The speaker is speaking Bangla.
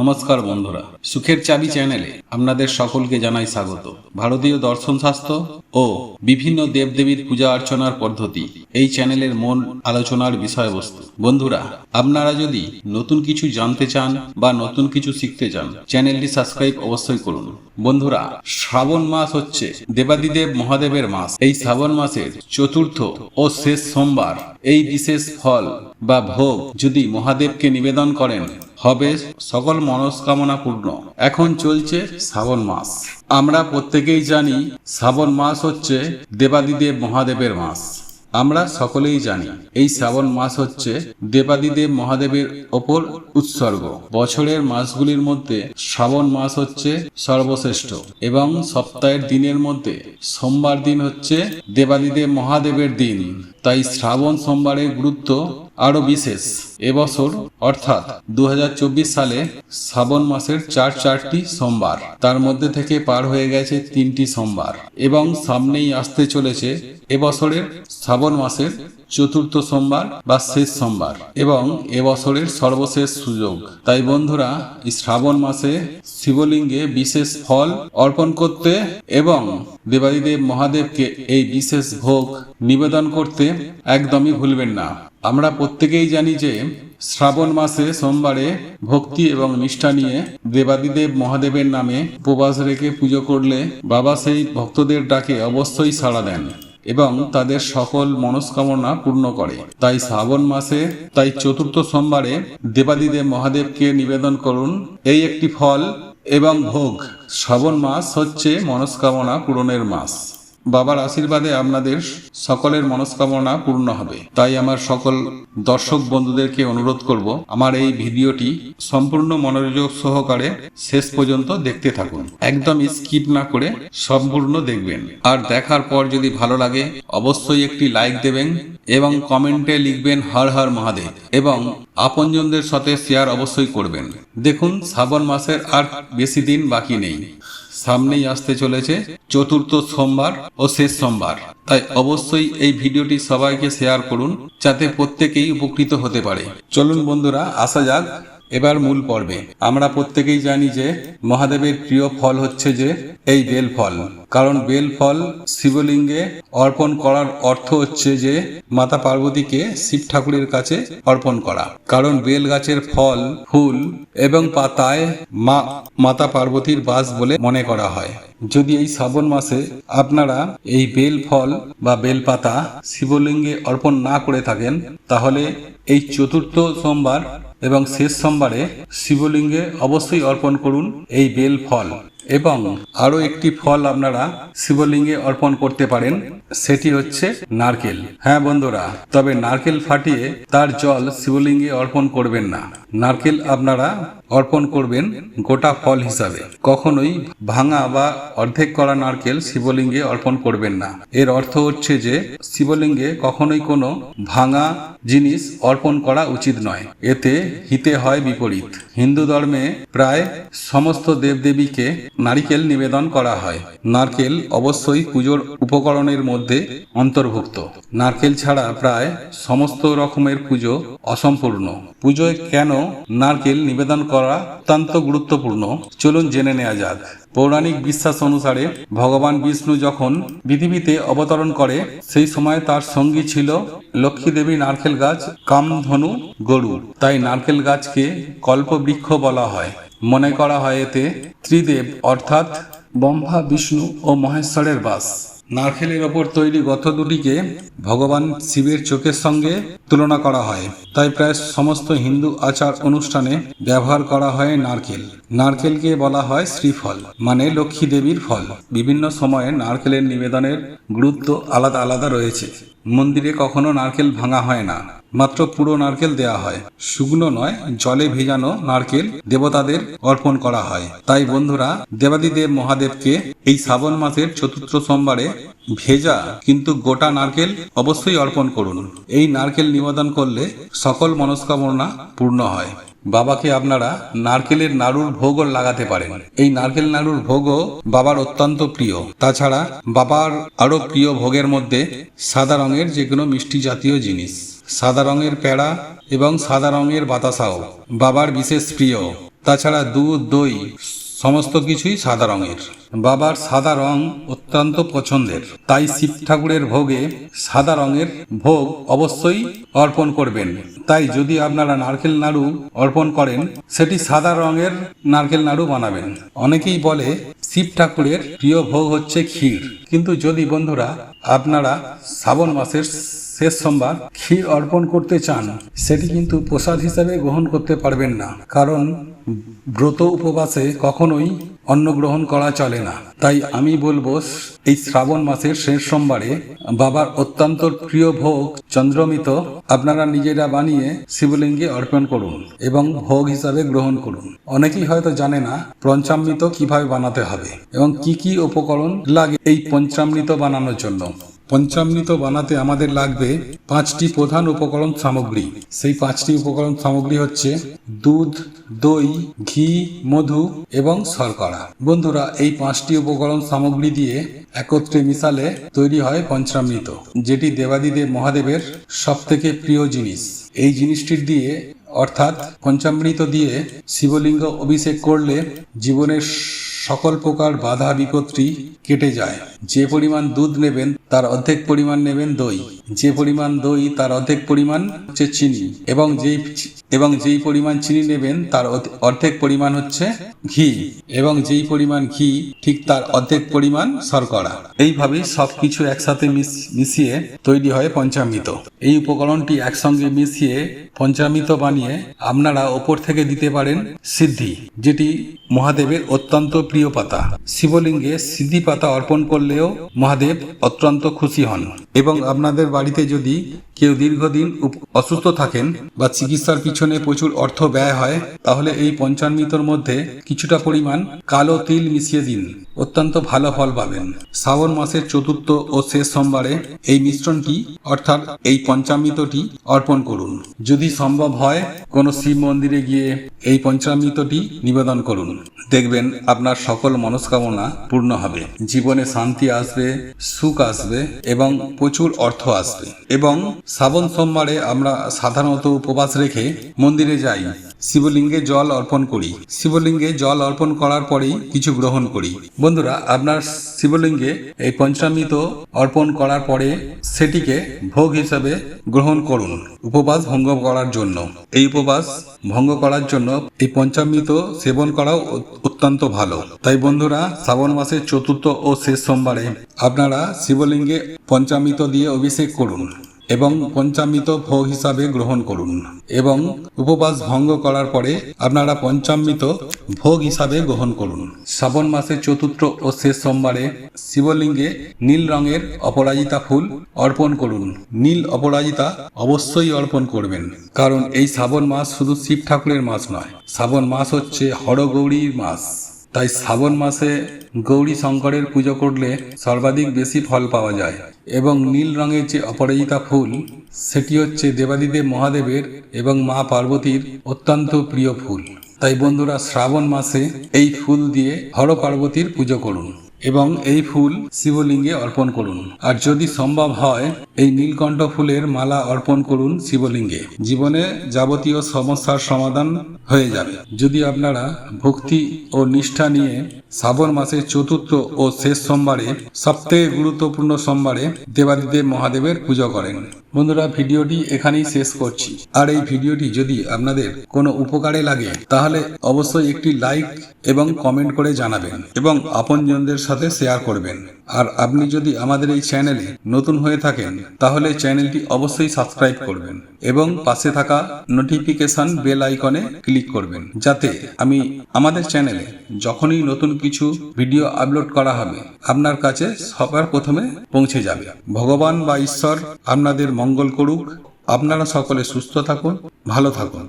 নমস্কার বন্ধুরা। সুখের চাবি চ্যানেলে আপনাদের সকলকে জানাই স্বাগত। ভারতীয় দর্শন শাস্ত্র ও বিভিন্ন দেবদেবীর পূজা অর্চনার পদ্ধতি এই চ্যানেলের মূল আলোচনার বিষয়বস্তু। বন্ধুরা, আপনারা যদি নতুন কিছু জানতে চান বা নতুন কিছু শিখতে চান, চ্যানেলটি সাবস্ক্রাইব অবশ্যই করুন। বন্ধুরা, শ্রাবণ মাস হচ্ছে দেবাদিদেব মহাদেবের মাস। এই শ্রাবণ মাসের চতুর্থ ও শেষ সোমবার এই বিশেষ ফল বা ভোগ যদি মহাদেবকে নিবেদন করেন হবে সকল মনস্কামনা পূর্ণ। এখন চলছে শ্রাবণ মাস। আমরা প্রত্যেকেই জানি শ্রাবণ মাস হচ্ছে দেবাদিদেব মহাদেবের মাস। আমরা সকলেই জানি এই শ্রাবণ মাস হচ্ছে দেবাদিদেব মহাদেবের ওপর উৎসর্গ। বছরের মাসগুলির মধ্যে শ্রাবণ মাস হচ্ছে সর্বশ্রেষ্ঠ এবং সপ্তাহের দিনের মধ্যে সোমবার দিন হচ্ছে দেবাদিদেব মহাদেবের দিন। তাই শ্রাবণ সোমবারের গুরুত্ব আরও বিশেষ, এবছর, অর্থাৎ দু হাজার চব্বিশ সালে শ্রাবণ মাসের চার চারটি সোমবার। তার মধ্যে থেকে পার হয়ে গেছে তিনটি সোমবার এবং সামনেই আসতে চলেছে এবছরের শ্রাবণ মাসের চতুর্থ সোমবার বা শেষ সোমবার এবং এবছরের সর্বশেষ সুযোগ। তাই বন্ধুরা শ্রাবণ মাসে শিবলিঙ্গে বিশেষ ফল অর্পণ করতে এবং দেবাদিদেব মহাদেবকে এই বিশেষ ভোগ নিবেদন করতে একদমই ভুলবেন না। আমরা প্রত্যেকেই জানি যে শ্রাবণ মাসে সোমবারে ভক্তি এবং নিষ্ঠা নিয়ে দেবাদিদেব মহাদেবের নামে উপবাস রেখে পুজো করলে বাবা সেই ভক্তদের ডাকে অবশ্যই সাড়া দেন। এবং তাদের সকল মনস্কামনা পূর্ণ করে। তাই শ্রাবণ মাসে, তাই চতুর্থ সোমবারে দেবাদিদেব মহাদেবকে নিবেদন করুন। এই একটি ফল এবং ভোগ। শ্রাবণ মাস হচ্ছে মনস্কামনা পূরণের মাস। বাবার আশীর্বাদে আপনাদের সকলের মনস্কামনা পূর্ণ হবে। তাই আমার সকল দর্শক বন্ধুদেরকে অনুরোধ করব, আমার এই ভিডিওটি সম্পূর্ণ মনোযোগ সহকারে শেষ পর্যন্ত দেখতে থাকুন। একদম স্কিপ না করে সম্পূর্ণ দেখবেন। আর দেখার পর যদি ভালো লাগে, অবশ্যই একটি লাইক দেবেন এবং কমেন্টে লিখবেন হর হর মহাদেব এবং আপনজনদের সাথে শেয়ার অবশ্যই করবেন। দেখুন, শ্রাবণ মাসের আর বেশি দিন বাকি নেই। সামনেই আসতে চলেছে চতুর্থ সোমবার ও শেষ সোমবার। তাই অবশ্যই এই ভিডিওটি সবাইকে শেয়ার করুন, যাতে প্রত্যেকেই উপকৃত হতে পারে। চলুন বন্ধুরা, আসা যাক এবার মূল পর্বে। আমরা প্রত্যেকেই জানি যে মহাদেবের প্রিয় ফল হচ্ছে যে এই বেল ফল কারণ বেল ফল শিবলিঙ্গে অর্পণ করার অর্থ হচ্ছে যে মাতা পার্বতীকে শিব ঠাকুরের কাছে অর্পণ করা। কারণ বেল গাছের ফল, ফুল এবং পাতায় মা, মাতা পার্বতীর বাস বলে মনে করা হয়। যদি এই শ্রাবণ মাসে আপনারা এই বেল ফল বা বেল পাতা শিবলিঙ্গে অর্পণ না করে থাকেন, তাহলে এই চতুর্থ সোমবার এবং শেষ সোমবারে শিবলিঙ্গে অবশ্যই অর্পণ করুন এই বেল ফল এবং আরও একটি ফল আপনারা শিবলিঙ্গে অর্পণ করতে পারেন, সেটি হচ্ছে নারকেল। হ্যাঁ বন্ধুরা, তবে নারকেল ফাটিয়ে তার জল শিবলিঙ্গে অর্পণ করবেন না। নারকেল আপনারা অর্পণ করবেন গোটা ফল হিসাবে। কখনোই ভাঙা বা অর্ধেক করা নারকেল শিবলিঙ্গে অর্পণ করবেন না। এর অর্থ হচ্ছে যে, শিবলিঙ্গে কখনোই কোনো ভাঙা জিনিস অর্পণ করা উচিত নয়। এতে হিতে হয় বিপরীত। হিন্দু ধর্মে প্রায় সমস্ত দেবদেবীকে নারিকেল নিবেদন করা হয়। নারকেল অবশ্যই পুজোর উপকরণের মধ্যে অন্তর্ভুক্ত। নারকেল ছাড়া প্রায় সমস্ত রকমের পুজো অসম্পূর্ণ। পুজোয় কেন নারকেল নিবেদন করা অত্যন্ত গুরুত্বপূর্ণ। চলুন জেনে নেওয়া যাক। পৌরাণিক বিশ্বাস অনুসারে ভগবান বিষ্ণু যখন পৃথিবীতে অবতরণ করে, সেই সময় তার সঙ্গী ছিল লক্ষ্মী দেবী নারকেল গাছ কামধনু গরু। তাই নারকেল গাছকে কল্পবৃক্ষ বলা হয়। মনে করা হয় এতে ত্রিদেব অর্থাৎ ব্রহ্মা, বিষ্ণু ও মহেশ্বরের বাস। নারকেলের ওপর তৈরি গত দুটিকে ভগবান শিবের চোখের সঙ্গে তুলনা করা হয়। তাই প্রায় সমস্ত হিন্দু আচার অনুষ্ঠানে ব্যবহার করা হয় নারকেল। নারকেলকে বলা হয় শ্রীফল মানে লক্ষ্মী দেবীর ফল। বিভিন্ন সময়ে নারকেলের নিবেদনের গুরুত্ব আলাদা আলাদা রয়েছে। মন্দিরে কখনো নারকেল ভাঙা হয় না। মাত্র পুরো নারকেল দেয়া হয়। শুকনো নয়, জলে ভেজানো নারকেল দেবতাদের অর্পণ করা হয়। তাই বন্ধুরা, দেবাদিদেব মহাদেবকে এই শ্রাবণ মাসের চতুর্থ সোমবারে ভেজা কিন্তু গোটা নারকেল অবশ্যই অর্পণ করুন। এই নারকেল নিবেদন করলে সকল মনস্কামনা পূর্ণ হয়। বাবাকে আপনারা নারকেলের নাড়ুর ভোগও লাগাতে পারেন। এই নারকেল নাড়ুর ভোগও বাবার অত্যন্ত প্রিয়। তাছাড়া বাবার আরও প্রিয় ভোগের মধ্যে সাদা রঙের যে কোনো মিষ্টি জাতীয় জিনিস, সাদা রঙের প্যাড়া এবং সাদা রঙের বাতাসাও বাবার বিশেষ প্রিয়। তাছাড়া দুধ, দই সমস্ত কিছুই সাদা রঙের। বাবার সাদা রং অত্যন্ত পছন্দের। তাই শিব ঠাকুরের ভোগে সাদা রঙের ভোগ অবশ্যই অর্পণ করবেন। তাই যদি আপনারা নারকেল নাড়ু অর্পণ করেন, সেটি সাদা রঙের নারকেল নাড়ু বানাবেন। অনেকেই বলে, শিব ঠাকুরের প্রিয় ভোগ হচ্ছে ক্ষীর। কিন্তু যদি বন্ধুরা, আপনারা শ্রাবণ মাসের শেষ সোমবার ক্ষীর অর্পণ করতে চান, সেটি কিন্তু প্রসাদ হিসাবে গ্রহণ করতে পারবেন না, কারণ ব্রত উপবাসে কখনোই অন্ন গ্রহণ করা চলে না। তাই আমি বলব, এই শ্রাবণ মাসের শেষ সোমবারে বাবার অত্যন্ত প্রিয় ভোগ চন্দ্রমিত আপনারা নিজেরা বানিয়ে শিবলিঙ্গে অর্পণ করুন এবং ভোগ হিসাবে গ্রহণ করুন। অনেকেই হয়তো জানে না পঞ্চামৃত কীভাবে বানাতে হবে এবং কি কি উপকরণ লাগে এই পঞ্চামৃত বানানোর জন্য। পঞ্চামৃত বানাতে আমাদের লাগবে পাঁচটি প্রধান উপকরণ সামগ্রী। সেই পাঁচটি উপকরণ সামগ্রী হচ্ছে দুধ, দই, ঘি, মধু এবং শর্করা। বন্ধুরা, এই পাঁচটি উপকরণ সামগ্রী দিয়ে একত্রে মিশালে তৈরি হয় পঞ্চামৃত, যেটি দেবাদিদেব মহাদেবের সব থেকে প্রিয় জিনিস। এই জিনিসটির দিয়ে, অর্থাৎ পঞ্চামৃত দিয়ে শিবলিঙ্গ অভিষেক করলে জীবনের সকল প্রকার বাধা বিপত্তি কেটে যায়। যে পরিমাণ দুধ নেবেন, তার অর্ধেক পরিমাণ নেবেন দই। যে পরিমাণ দই, তার অর্ধেক পরিমাণ হচ্ছে চিনি। এবং যেই এবং যেই পরিমাণ চিনি নেবেন, তার অর্ধেক পরিমাণ হচ্ছে ঘি। এবং যেই পরিমাণ ঘি, ঠিক তার অর্ধেক পরিমাণ শর্করা। এইভাবে সবকিছু একসাথে মিশ- মিশিয়ে তৈরি হয় পঞ্চামৃত। এই উপকরণটি একসঙ্গে মিশিয়ে পঞ্চামৃত বানিয়ে আপনারা ওপর থেকে দিতে পারেন সিদ্ধি, যেটি মহাদেবের অত্যন্ত প্রিয় পাতা। শিবলিঙ্গে সিদ্ধি পাতা অর্পণ করলেও মহাদেব অত্যন্ত খুশি হন। এবং আপনাদের বাড়িতে যদি কেউ দীর্ঘদিন অসুস্থ থাকেন বা চিকিৎসার পিছনে প্রচুর অর্থ ব্যয় হয়, তাহলে এই পঞ্চামৃতর মধ্যে কিছুটা পরিমাণ কালো তিল মিশিয়ে দিন। অত্যন্ত ভালো ফল পাবেন। শ্রাবণ মাসের চতুর্থ ও শেষ সোমবারে এই মিশ্রণটি, অর্থাৎ এই পঞ্চামৃতটি অর্পণ করুন। যদি সম্ভব হয়, কোনো শিব মন্দিরে গিয়ে এই পঞ্চামৃতটি নিবেদন করুন। দেখবেন আপনার সকল মনস্কামনা পূর্ণ হবে। জীবনে শান্তি আসবে, সুখ আসবে এবং প্রচুর অর্থ আসবে। এবং শ্রাবণ সোমবারে আমরা সাধারণত উপবাস রেখে মন্দিরে যাই। শিবলিঙ্গে জল অর্পণ করি। শিবলিঙ্গে জল অর্পণ করার পরেই কিছু গ্রহণ করি। বন্ধুরা, আপনার শিবলিঙ্গে এই পঞ্চামৃত অর্পণ করার পরে সেটিকে ভোগ হিসাবে গ্রহণ করুন। উপবাস ভঙ্গ করার জন্য। এই উপবাস ভঙ্গ করার জন্য এই পঞ্চামৃত সেবন করাও অত্যন্ত ভালো। তাই বন্ধুরা, শ্রাবণ মাসের চতুর্থ ও শেষ সোমবারে আপনারা শিবলিঙ্গে পঞ্চামৃত দিয়ে অভিষেক করুন। এবং পঞ্চামৃত ভোগ হিসাবে গ্রহণ করুন এবং উপবাস ভঙ্গ করার পরে আপনারা পঞ্চামৃত ভোগ হিসাবে গ্রহণ করুন। শ্রাবণ মাসের চতুর্থ ও শেষ সোমবারে শিবলিঙ্গে নীল রঙের অপরাজিতা ফুল অর্পণ করুন। নীল অপরাজিতা অবশ্যই অর্পণ করবেন, কারণ এই শ্রাবণ মাস শুধু শিব ঠাকুরের মাস নয়, শ্রাবণ মাস হচ্ছে হরগৌরীর মাস। তাই শ্রাবণ মাসে গৌরী শঙ্করের পুজো করলে সর্বাধিক বেশি ফল পাওয়া যায়। এবং নীল রঙের যে অপরাজিতা ফুল, সেটি হচ্ছে দেবাদিদেব মহাদেবের এবং মা পার্বতীর অত্যন্ত প্রিয় ফুল। তাই বন্ধুরা, শ্রাবণ মাসে এই ফুল দিয়ে হর পার্বতীর পুজো করুন। এবং এই ফুল শিবলিঙ্গে অর্পণ করুন। আর যদি সম্ভব হয়, এই নীলকণ্ঠ ফুলের মালা অর্পণ করুন শিবলিঙ্গে। জীবনে যাবতীয় সমস্যার সমাধান হয়ে যাবে। যদি আপনারা ভক্তি ও নিষ্ঠা নিয়ে শ্রাবণ মাসের চতুর্থ ও শেষ সোমবারে, সবথেকে গুরুত্বপূর্ণ সোমবারে দেবাদিদেব মহাদেবের পুজো করেন। বন্ধুরা, ভিডিওটি এখানেই শেষ করছি। আর এই ভিডিওটি যদি আপনাদের কোনো উপকারে লাগে, তাহলে অবশ্যই একটি লাইক এবং কমেন্ট করে জানাবেন এবং আপনজনদের সাথে শেয়ার করবেন। আর আপনি যদি আমাদের এই চ্যানেলে নতুন হয়ে থাকেন, তাহলে চ্যানেলটি অবশ্যই সাবস্ক্রাইব করবেন এবং পাশে থাকা নোটিফিকেশন বেল আইকনে ক্লিক করবেন, যাতে আমি আমাদের চ্যানেলে যখনই নতুন কিছু ভিডিও আপলোড করা হবে, আপনার কাছে সবার প্রথমে পৌঁছে যাবে। ভগবান বা ঈশ্বর আপনাদের মঙ্গল করুক। আপনারা সকলে সুস্থ থাকুন ভালো থাকুন।